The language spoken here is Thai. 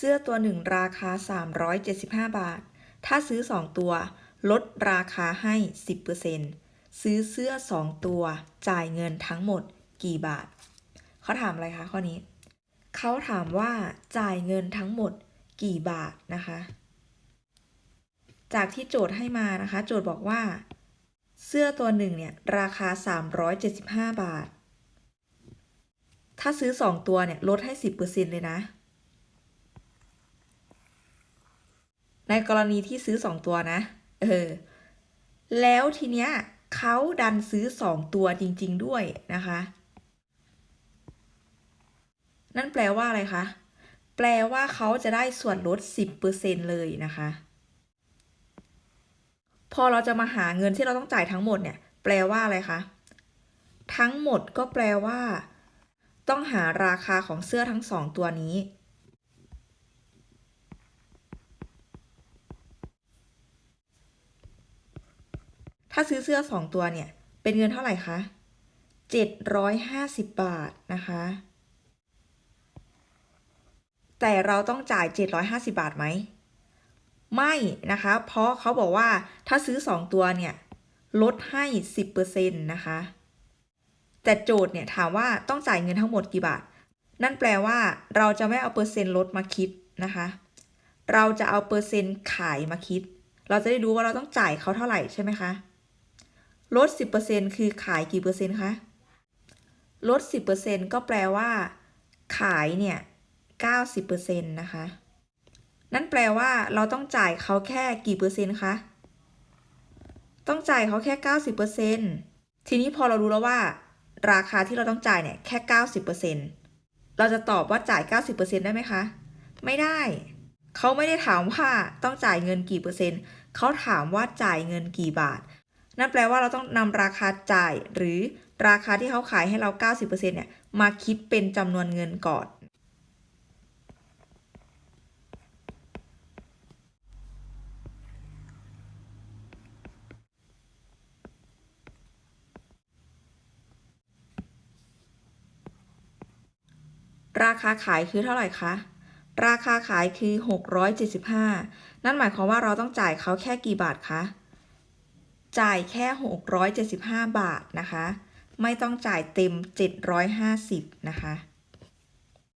เสื้อตัวหนึ่งราคา 375 บาท ถ้าซื้อ 2 ตัว ลดราคาให้ 10%ซื้อเสื้อ 2 ตัว จ่ายเงินทั้งหมดกี่บาท เขาถามอะไรคะข้อนี้ เขาถามว่าจ่ายเงินทั้งหมดกี่บาทนะคะ จากที่โจทย์ให้มานะคะ โจทย์บอกว่า เสื้อตัวหนึ่งเนี่ยราคา 375 บาท ถ้าซื้อ 2 ตัวเนี่ยลดให้ 10%เลยนะ ในกรณีที่ซื้อ 2 ตัวนะ เออ แล้วทีเนี้ยเขาดันซื้อ 2 ตัวจริง ๆ ด้วยนะคะ นั่นแปลว่าอะไรคะ แปลว่าเขาจะได้ส่วนลด 10%เลยนะคะ พอเราจะมาหาเงินที่เราต้องจ่ายทั้งหมดเนี่ย แปลว่าอะไรคะ ทั้งหมดก็แปลว่า ต้องหาราคาของเสื้อทั้งสองตัวนี้ ถ้าซื้อเสื้อสองตัวเนี่ย เป็นเงินเท่าไหร่คะ 750 บาทนะคะ แต่เราต้องจ่าย 750 บาทไหม ไม่นะคะ เพราะเขาบอกว่าถ้าซื้อ 2 ตัวเนี่ย ลดให้ 10%นะคะ แต่โจทย์เนี่ยถามว่าต้องจ่ายเงินทั้งหมดกี่บาท นั่นแปลว่าเราจะไม่เอาเปอร์เซ็นต์ลดมาคิดนะคะ เราจะเอาเปอร์เซ็นต์ขายมาคิด เราจะได้รู้ว่าเราต้องจ่ายเขาเท่าไหร่ใช่ไหมคะ ลด 10%คือขายกี่เปอร์เซ็นต์คะ ลด 10%ก็แปลว่า ขายเนี่ย90%นะคะ นั่นแปลว่าเราต้องจ่ายเขาแค่กี่เปอร์เซ็นต์คะ ต้องจ่ายเขาแค่ 90%ทีนี้พอเรารู้แล้วว่า ราคาที่เราต้องจ่ายเนี่ยแค่ 90%เราจะตอบว่าจ่าย 90%ได้ไหมคะ ไม่ได้ เขาไม่ได้ถามว่าต้องจ่ายเงินกี่เปอร์เซ็นต์ เขาถามว่าจ่ายเงินกี่บาท นั่นแปลว่าเราต้องนำราคาจ่ายหรือราคาที่เขาขายให้เรา 90%เนี่ยมาคิดเป็นจำนวนเงินก่อน ราคาขายคือเท่าไหร่คะ ราคาขายคือ 675 นั่นหมายความว่าเราต้องจ่ายเขาแค่กี่บาทคะ จ่ายแค่ 675 บาทนะคะ ไม่ต้องจ่ายเต็ม 750 นะคะ